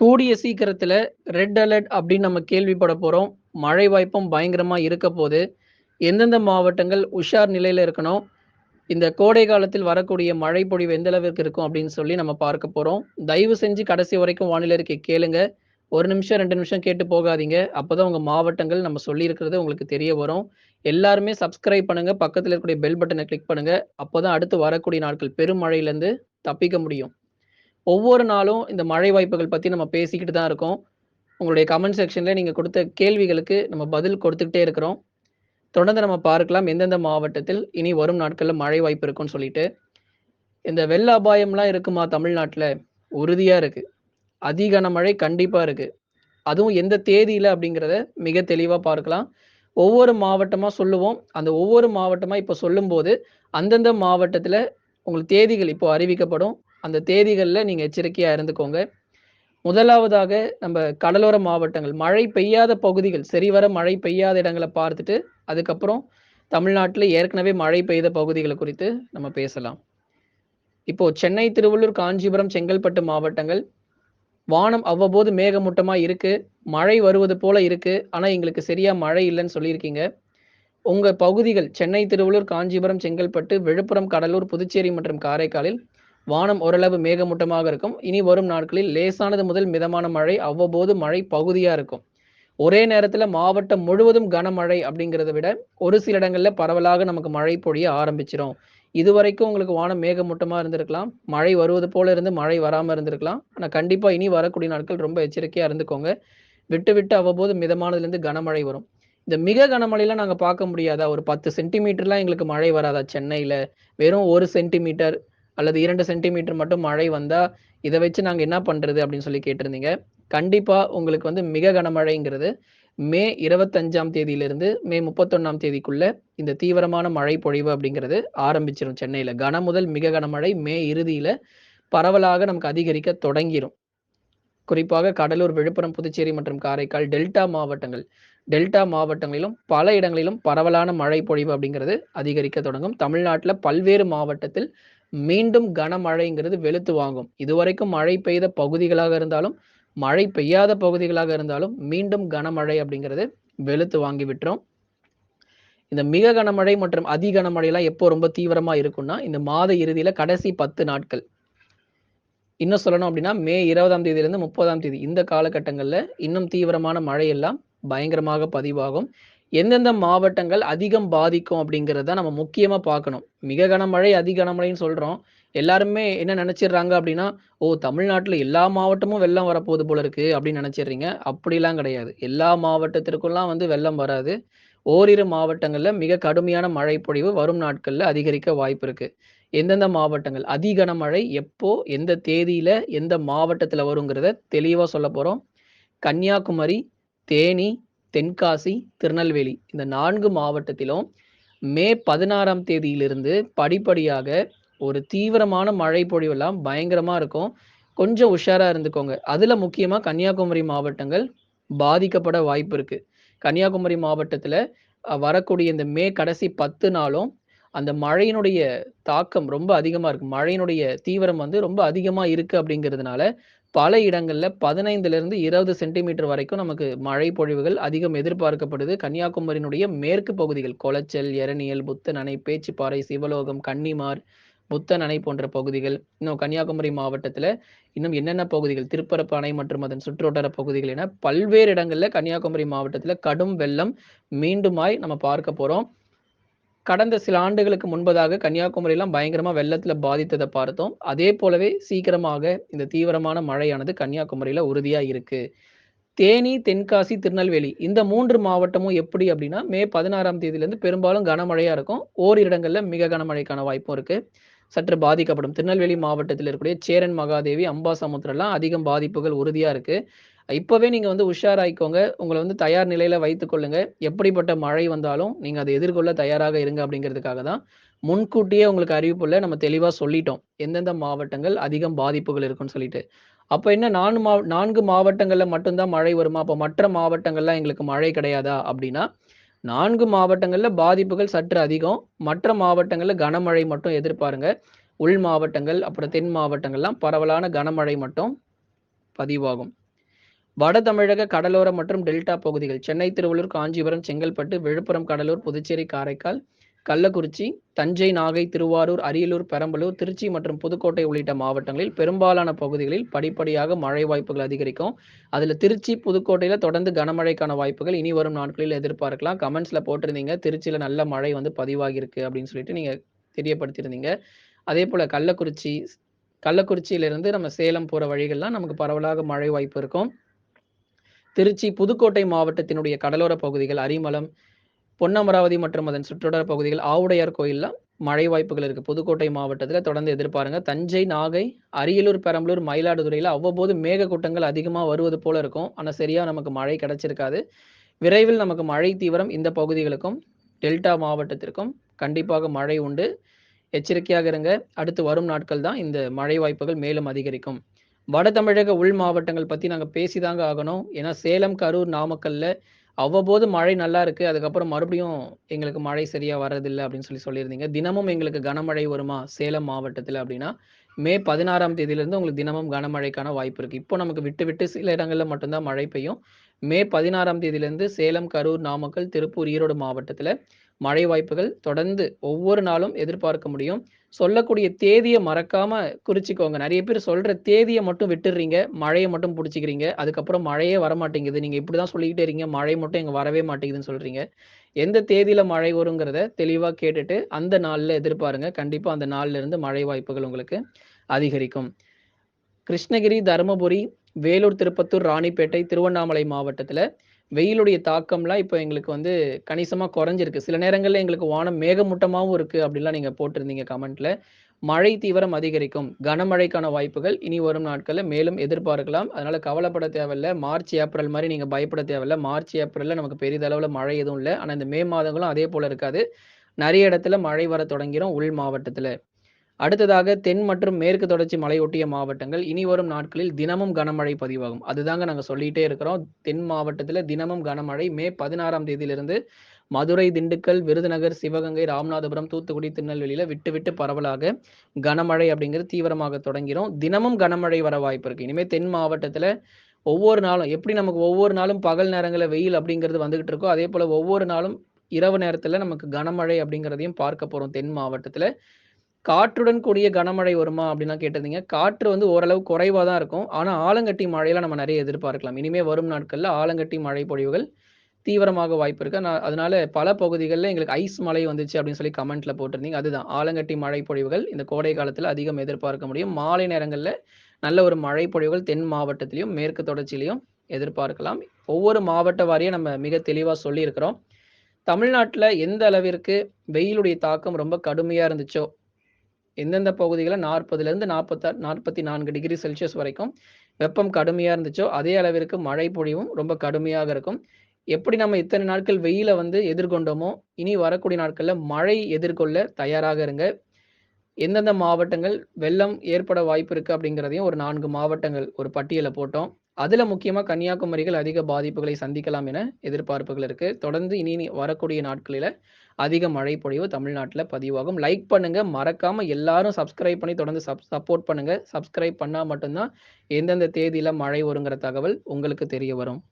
கூடிய சீக்கிரத்துல red alert அப்படின்னு நம்ம கேள்விப்பட போறோம். மழை வாய்ப்பும் பயங்கரமா இருக்க போது. எந்தெந்த மாவட்டங்கள் உஷார் நிலையில இருக்கணும்? இந்த கோடை காலத்தில் வரக்கூடிய மழை பொழிவு எந்த அளவிற்கு இருக்கும் அப்படின்னு சொல்லி நம்ம பார்க்க போறோம். தயவு செஞ்சு கடைசி வரைக்கும் வானிலை அறிக்கை கேளுங்க. ஒரு நிமிஷம், ரெண்டு நிமிஷம் கேட்டு போகாதீங்க. அப்பதான் உங்க மாவட்டங்கள் நம்ம சொல்லியிருக்கிறது உங்களுக்கு தெரிய வரும். எல்லாருமே சப்ஸ்கிரைப் பண்ணுங்க. பக்கத்தில் இருக்கக்கூடிய பெல் பட்டனை கிளிக் பண்ணுங்க. அப்போதான் அடுத்து வரக்கூடிய நாட்கள் பெருமழையிலேருந்து தப்பிக்க முடியும். ஒவ்வொரு நாளும் இந்த மழை வாய்ப்புகள் பத்தி நம்ம பேசிக்கிட்டு தான் இருக்கோம். உங்களுடைய கமெண்ட் செக்ஷன்ல நீங்க கொடுத்த கேள்விகளுக்கு நம்ம பதில் கொடுத்துக்கிட்டே இருக்கிறோம். தொடர்ந்து நம்ம பார்க்கலாம் எந்தெந்த மாவட்டத்தில் இனி வரும் நாட்கள்ல மழை வாய்ப்பு இருக்கும்னு சொல்லிட்டு. இந்த வெள்ள அபாயம்லாம் இருக்குமா தமிழ்நாட்டில் உறுதியாக இருக்குது அதி கனமழை கண்டிப்பாக இருக்குது அதுவும் எந்த தேதியில் அப்படிங்கிறத மிக தெளிவாக பார்க்கலாம். ஒவ்வொரு மாவட்டமாக சொல்லுவோம். அந்த ஒவ்வொரு மாவட்டமாக இப்போ சொல்லும்போது, அந்தந்த மாவட்டத்தில் உங்களுக்கு தேதிகள் இப்போ அறிவிக்கப்படும். அந்த தேதிகளில் நீங்கள் எச்சரிக்கையாக இருந்துக்கோங்க. முதலாவதாக நம்ம கடலோர மாவட்டங்கள், மழை பெய்யாத பகுதிகள், சரிவர மழை பெய்யாத இடங்களை பார்த்துட்டு, அதுக்கப்புறம் தமிழ்நாட்டில் ஏற்கனவே மழை பெய்த பகுதிகளை குறித்து நம்ம பேசலாம். இப்போ சென்னை, திருவள்ளூர், காஞ்சிபுரம், செங்கல்பட்டு மாவட்டங்கள், வானம் அவ்வப்போது மேகமூட்டமா இருக்கு. மழை வருவது போல இருக்கு. ஆனா எங்களுக்கு சரியா மழை இல்லைன்னு சொல்லியிருக்கீங்க. உங்க பகுதிகள் சென்னை, திருவள்ளூர், காஞ்சிபுரம், செங்கல்பட்டு, விழுப்புரம், கடலூர், புதுச்சேரி மற்றும் காரைக்காலில் வானம் ஓரளவு மேகமூட்டமாக இருக்கும். இனி வரும் நாட்களில் லேசானது முதல் மிதமான மழை, அவ்வப்போது மழை பகுதியாக இருக்கும். ஒரே நேரத்தில் மாவட்டம் முழுவதும் கனமழை அப்படிங்கிறத விட, ஒரு சில இடங்களில் பரவலாக நமக்கு மழை பொழிய ஆரம்பிச்சிடும் இதுவரைக்கும் உங்களுக்கு வானம் மேகமூட்டமாக இருந்திருக்கலாம். மழை வருவது போல இருந்து மழை வராமல் இருந்திருக்கலாம். ஆனால் கண்டிப்பாக இனி வரக்கூடிய நாட்கள் ரொம்ப எச்சரிக்கையாக இருந்துக்கோங்க. விட்டு விட்டு அவ்வப்போது மிதமானதுலேருந்து கனமழை வரும். இந்த மிக கனமழையெல்லாம் நாங்கள் பார்க்க முடியாதா? ஒரு 10 சென்டிமீட்டர்லாம் எங்களுக்கு மழை வராதா சென்னையில் வெறும் ஒரு சென்டிமீட்டர் அல்லது இரண்டு சென்டிமீட்டர் மட்டும் மழை வந்தா, இதை வச்சு நாங்க என்ன பண்றது? அப்படின்னு சொல்லி கேட்டிருந்தீங்க. கண்டிப்பா உங்களுக்கு வந்து மிக கனமழைங்கிறது மே 25ஆம் தேதியிலிருந்து மே 31ஆம் தேதிக்குள்ள இந்த தீவிரமான மழை பொழிவு அப்படிங்கிறது ஆரம்பிச்சிடும் சென்னையில. கன முதல் மிக கனமழை மே இறுதியில பரவலாக நமக்கு அதிகரிக்க தொடங்கிரும். குறிப்பாக கடலூர், விழுப்புரம், புதுச்சேரி மற்றும் காரைக்கால் டெல்டா மாவட்டங்கள். டெல்டா மாவட்டங்களிலும் பல இடங்களிலும் பரவலான மழை பொழிவு அப்படிங்கிறது அதிகரிக்க தொடங்கும். தமிழ்நாட்டில் பல்வேறு மாவட்டத்தில் மீண்டும் கனமழைங்கிறது வெளுத்து வாங்கும். இதுவரைக்கும் மழை பெய்த பகுதிகளாக இருந்தாலும், மழை பெய்யாத பகுதிகளாக இருந்தாலும் மீண்டும் கனமழை அப்படிங்கிறது வெளுத்து வாங்கி விட்டுரும். இந்த மிக கனமழை மற்றும் அதி கனமழைலாம் எப்போ ரொம்ப தீவிரமா இருக்கும்னா, இந்த மாத இறுதியில கடைசி 10 நாட்கள். இன்னும் சொல்லணும் அப்படின்னா, மே 20ஆம் தேதியிலிருந்து 30ஆம் தேதி இந்த காலகட்டங்கள்ல இன்னும் தீவிரமான மழையெல்லாம் பயங்கரமாக பதிவாகும். எந்தெந்த மாவட்டங்கள் அதிகம் பாதிக்கும் அப்படிங்கிறத நம்ம முக்கியமாக பார்க்கணும். மிக கனமழை, அதி கனமழைன்னு சொல்கிறோம் எல்லாருமே என்ன நினச்சிடுறாங்க அப்படின்னா, ஓ! தமிழ்நாட்டில் எல்லா மாவட்டமும் வெள்ளம் வரப்போகுது போல இருக்கு அப்படின்னு நினச்சிடுறீங்க அப்படிலாம் கிடையாது. எல்லா மாவட்டத்திற்கும்லாம் வந்து வெள்ளம் வராது. ஓரிரு மாவட்டங்களில் மிக கடுமையான மழை பொழிவு வரும் நாட்களில் அதிகரிக்க வாய்ப்பு இருக்கு. எந்தெந்த மாவட்டங்கள் அதி கனமழை எப்போ, எந்த தேதியில, எந்த மாவட்டத்தில் வருங்கிறத தெளிவாக சொல்ல போகிறோம் கன்னியாகுமரி, தேனி, தென்காசி, திருநெல்வேலி இந்த நான்கு மாவட்டத்திலும் மே 16ஆம் தேதியிலிருந்து படிப்படியாக ஒரு தீவிரமான மழை பொழிவெல்லாம் பயங்கரமா இருக்கும். கொஞ்சம் உஷாரா இருந்துக்கோங்க. அதுல முக்கியமா கன்னியாகுமரி மாவட்டங்கள் பாதிக்கப்பட வாய்ப்பு இருக்கு. கன்னியாகுமரி மாவட்டத்துல வரக்கூடிய இந்த மே கடைசி 10 நாளும் அந்த மழையினுடைய தாக்கம் ரொம்ப அதிகமா இருக்கு. மழையினுடைய தீவிரம் வந்து ரொம்ப அதிகமா இருக்கு அப்படிங்கிறதுனால, பல இடங்கள்ல 15லிருந்து 20 சென்டிமீட்டர் வரைக்கும் நமக்கு மழை பொழிவுகள் அதிகம் எதிர்பார்க்கப்படுது. கன்னியாகுமரியினுடைய மேற்கு பகுதிகள் கொளச்சல், எரணியல், புத்த அணை, பேச்சுப்பாறை சிவலோகம், கன்னிமார், புத்தன் அணை போன்ற பகுதிகள். இன்னும் கன்னியாகுமரி மாவட்டத்துல இன்னும் என்னென்ன பகுதிகள் திருப்பரப்பு அணை மற்றும் அதன் சுற்றுவட்டார பகுதிகள் என பல்வேறு இடங்கள்ல கன்னியாகுமரி மாவட்டத்துல கடும் வெள்ளம் மீண்டுமாய் நம்ம பார்க்க போறோம். கடந்த சில ஆண்டுகளுக்கு முன்பதாக கன்னியாகுமரிலாம் பயங்கரமா வெள்ளத்துல பாதித்ததை பார்த்தோம். அதே போலவே சீக்கிரமாக இந்த தீவிரமான மழையானது கன்னியாகுமரியில உறுதியா இருக்கு. தேனி, தென்காசி, திருநெல்வேலி இந்த மூன்று மாவட்டமும் எப்படி அப்படின்னா, மே 16ஆம் தேதியிலிருந்து பெரும்பாலும் கனமழையா இருக்கும். ஓரிரு இடங்கள்ல மிக கனமழைக்கான வாய்ப்பும் இருக்கு. சற்று பாதிக்கப்படும். திருநெல்வேலி மாவட்டத்தில் இருக்கக்கூடிய சேரன் மகாதேவி, அம்பாசமுத்திரம்லாம் அதிகம் பாதிப்புகள் உறுதியா இருக்கு. இப்போவே நீங்கள் வந்து உஷாராயிக்கோங்க. உங்களை வந்து தயார் நிலையில் வைத்துக்கொள்ளுங்க எப்படிப்பட்ட மழை வந்தாலும் நீங்கள் அதை எதிர்கொள்ள தயாராக இருங்க அப்படிங்கிறதுக்காக தான், முன்கூட்டியே உங்களுக்கு அறிவிப்புள்ள நம்ம தெளிவாக சொல்லிட்டோம். எந்தெந்த மாவட்டங்கள் அதிகம் பாதிப்புகள் இருக்குன்னு சொல்லிட்டு. அப்போ என்ன நான்கு மா நான்கு மாவட்டங்களில் மட்டும்தான் மழை வருமா? அப்போ மற்ற மாவட்டங்கள்லாம் எங்களுக்கு மழை கிடையாதா? அப்படின்னா, நான்கு மாவட்டங்களில் பாதிப்புகள் சற்று அதிகம். மற்ற மாவட்டங்களில் கனமழை மட்டும் எதிர்பாருங்க. உள் மாவட்டங்கள், அப்புறம் தென் மாவட்டங்கள்லாம் பரவலான கனமழை மட்டும் பதிவாகும். வட தமிழக கடலோர மற்றும் டெல்டா பகுதிகள் சென்னை, திருவள்ளூர், காஞ்சிபுரம், செங்கல்பட்டு, விழுப்புரம், கடலூர், புதுச்சேரி, காரைக்கால், கள்ளக்குறிச்சி, தஞ்சை, நாகை, திருவாரூர், அரியலூர், பெரம்பலூர், திருச்சி மற்றும் புதுக்கோட்டை உள்ளிட்ட மாவட்டங்களில் பெரும்பாலான பகுதிகளில் படிப்படியாக மழை வாய்ப்புகள் அதிகரிக்கும். அதில் திருச்சி, புதுக்கோட்டையில் தொடர்ந்து கனமழைக்கான வாய்ப்புகள் இனி வரும் நாட்களில் எதிர்பார்க்கலாம். கமெண்ட்ஸில் போட்டிருந்தீங்க. திருச்சியில் நல்ல மழை வந்து பதிவாகியிருக்கு அப்படின்னு சொல்லிட்டு நீங்கள் தெரியப்படுத்தியிருந்தீங்க. அதே போல் கள்ளக்குறிச்சி கள்ளக்குறிச்சியிலிருந்து நம்ம சேலம் போகிற வழிகள்லாம் நமக்கு பரவலாக மழை வாய்ப்பு இருக்கும். திருச்சி, புதுக்கோட்டை மாவட்டத்தினுடைய கடலோர பகுதிகள் அரிமலம் பொன்னமராவதி மற்றும் அதன் சுற்றுவட்டார பகுதிகள், ஆவுடையார் கோயிலில் மழை வாய்ப்புகள் இருக்கு. புதுக்கோட்டை மாவட்டத்தில் தொடர்ந்து எதிர்பாருங்க. தஞ்சை, நாகை, அரியலூர், பெரம்பலூர், மயிலாடுதுறையில் அவ்வப்போது மேகக்கூட்டங்கள் அதிகமாக வருவது போல இருக்கும். ஆனால் சரியாக நமக்கு மழை கிடைச்சிருக்காது. விரைவில் நமக்கு மழை தீவிரம் இந்த பகுதிகளுக்கும், டெல்டா மாவட்டத்திற்கும் கண்டிப்பாக மழை உண்டு. எச்சரிக்கையாக இருங்க. அடுத்து வரும் நாட்கள் தான் இந்த மழை வாய்ப்புகள் மேலும் அதிகரிக்கும். வட தமிழக உள் மாவட்டங்கள் பத்தி நாங்க பேசி தாங்க ஆகணும். ஏன்னா சேலம், கரூர், நாமக்கல்ல அவ்வப்போது மழை நல்லா இருக்கு. அதுக்கப்புறம் மறுபடியும் எங்களுக்கு மழை சரியா வர்றதில்லை அப்படின்னு சொல்லி சொல்லியிருந்தீங்க. தினமும் எங்களுக்கு கனமழை வருமா சேலம் மாவட்டத்தில் அப்படின்னா, மே 16ஆம் தேதியிலிருந்து உங்களுக்கு தினமும் கனமழைக்கான வாய்ப்பு இருக்கு. இப்போ நமக்கு விட்டு விட்டு சில இடங்கள்ல மட்டும்தான் மழை பெய்யும். மே 16ஆம் தேதியிலிருந்து சேலம், கரூர், நாமக்கல், திருப்பூர், ஈரோடு மாவட்டத்தில் மழை வாய்ப்புகள் தொடர்ந்து ஒவ்வொரு நாளும் எதிர்பார்க்க முடியும். சொல்லக்கூடிய தேதியை மறக்காம குறிச்சிக்கோங்க நிறைய பேர் சொல்ற தேதியை மட்டும் விட்டுடுறீங்க மழையை மட்டும் பிடிச்சிக்கிறீங்க அதுக்கப்புறம் மழையே வரமாட்டேங்குது. நீங்க இப்படிதான் சொல்லிக்கிட்டே இருக்கீங்க. மழை மட்டும் இங்கே வரவே மாட்டேங்குதுன்னு சொல்றீங்க. எந்த தேதியில மழை வருங்கிறத தெளிவா கேட்டுட்டு, அந்த நாள்ல எதிர்பாருங்க. கண்டிப்பா அந்த நாள்ல இருந்து மழை வாய்ப்புகள் உங்களுக்கு அதிகரிக்கும். கிருஷ்ணகிரி, தருமபுரி, வேலூர், திருப்பத்தூர், ராணிப்பேட்டை, திருவண்ணாமலை மாவட்டத்தில் வெயிலுடைய தாக்கம்லாம் இப்போ எங்களுக்கு வந்து கணிசமாக குறைஞ்சிருக்கு. சில நேரங்களில் எங்களுக்கு வானம் மேகமூட்டமாகவும் இருக்குது அப்படிலாம் நீங்கள் போட்டிருந்தீங்க கமெண்ட்டில் மழை தீவிரம் அதிகரிக்கும். கனமழைக்கான வாய்ப்புகள் இனி வரும் நாட்களில் மேலும் எதிர்பார்க்கலாம். அதனால கவலைப்பட தேவையில்ல. மார்ச், ஏப்ரல் மாதிரி நீங்கள் பயப்பட தேவையில்ல. மார்ச், ஏப்ரலில் நமக்கு பெரிதளவில் மழை எதுவும் இல்லை ஆனால் இந்த மே மாதங்களும் அதே போல் இருக்காது. நிறைய இடத்துல மழை வர தொடங்கிடும் உள் மாவட்டத்தில் அடுத்ததாக தென் மற்றும் மேற்கு தொடர்ச்சி மலையொட்டிய மாவட்டங்கள் இனி வரும் நாட்களில் தினமும் கனமழை பதிவாகும். அதுதாங்க நாங்கள் சொல்லிட்டே இருக்கிறோம். தென் மாவட்டத்தில் தினமும் கனமழை மே 16ஆம் தேதியிலிருந்து மதுரை, திண்டுக்கல், விருதுநகர், சிவகங்கை, ராமநாதபுரம், தூத்துக்குடி, திருநெல்வேலியில விட்டு விட்டு பரவலாக கனமழை அப்படிங்கிறது தீவிரமாக தொடங்கிரும். தினமும் கனமழை வர வாய்ப்பு இருக்கு. இனிமே தென் மாவட்டத்தில் ஒவ்வொரு நாளும் எப்படி நமக்கு ஒவ்வொரு நாளும் பகல் நேரங்களில் வெயில் அப்படிங்கிறது வந்துகிட்டு இருக்கோ, அதே போல ஒவ்வொரு நாளும் இரவு நேரத்தில் நமக்கு கனமழை அப்படிங்கிறதையும் பார்க்க போறோம் தென் மாவட்டத்தில் காற்றுடன் கூடிய கனமழை வருமா அப்படின்லாம் கேட்டிருந்தீங்க. காற்று வந்து ஓரளவு குறைவாக தான் இருக்கும். ஆனால் ஆலங்கட்டி மழையெல்லாம் நம்ம நிறைய எதிர்பார்க்கலாம். இனிமே வரும் நாட்களில் ஆலங்கட்டி மழை பொழிவுகள் தீவிரமாக வாய்ப்பு இருக்கு. நான் அதனால பல பகுதிகளில் எங்களுக்கு ஐஸ் மழை வந்துச்சு அப்படின்னு சொல்லி கமெண்ட்ல போட்டிருந்தீங்க. அதுதான் ஆலங்கட்டி மழை பொழிவுகள் இந்த கோடை காலத்தில் அதிகம் எதிர்பார்க்க முடியும். மாலை நேரங்களில் நல்ல ஒரு மழை பொழிவுகள் தென் மாவட்டத்திலையும் மேற்கு தொடர்ச்சியிலையும் எதிர்பார்க்கலாம். ஒவ்வொரு மாவட்ட வாரியும் நம்ம மிக தெளிவாக சொல்லியிருக்கிறோம். தமிழ்நாட்டில் எந்த அளவிற்கு வெயிலுடைய தாக்கம் ரொம்ப கடுமையாக இருந்துச்சோ, எந்தெந்த பகுதிகளில் நாற்பதுலேருந்து நாற்பத்தா நாற்பத்தி நான்கு டிகிரி செல்சியஸ் வரைக்கும் வெப்பம் கடுமையாக இருந்துச்சோ, அதே அளவிற்கு மழை பொழிவும் ரொம்ப கடுமையாக இருக்கும். எப்படி நம்ம இத்தனை நாட்கள் வெயில வந்து எதிர்கொண்டோமோ, இனி வரக்கூடிய நாட்களில் மழை எதிர்கொள்ள தயாராக இருங்க. எந்தெந்த மாவட்டங்கள் வெள்ளம் ஏற்பட வாய்ப்பு இருக்குது அப்படிங்கிறதையும் ஒரு நான்கு மாவட்டங்கள் ஒரு பட்டியலை போட்டோம். அதுல முக்கியமா கன்னியாகுமரிகள் அதிக பாதிப்புகளை சந்திக்கலாம் என எதிர்பார்ப்புகள் இருக்கு. தொடர்ந்து இனி இனி வரக்கூடிய நாட்களில அதிக மழை பொழிவு தமிழ்நாட்டில் பதிவாகும். லைக் பண்ணுங்க. மறக்காம எல்லாரும் சப்ஸ்கிரைப் பண்ணி தொடர்ந்து சப் சப்போர்ட் பண்ணுங்க. சப்ஸ்கிரைப் பண்ணா மட்டும்தான் எந்தெந்த தேதியில மழை வருங்கிற தகவல் உங்களுக்கு தெரிய வரும்.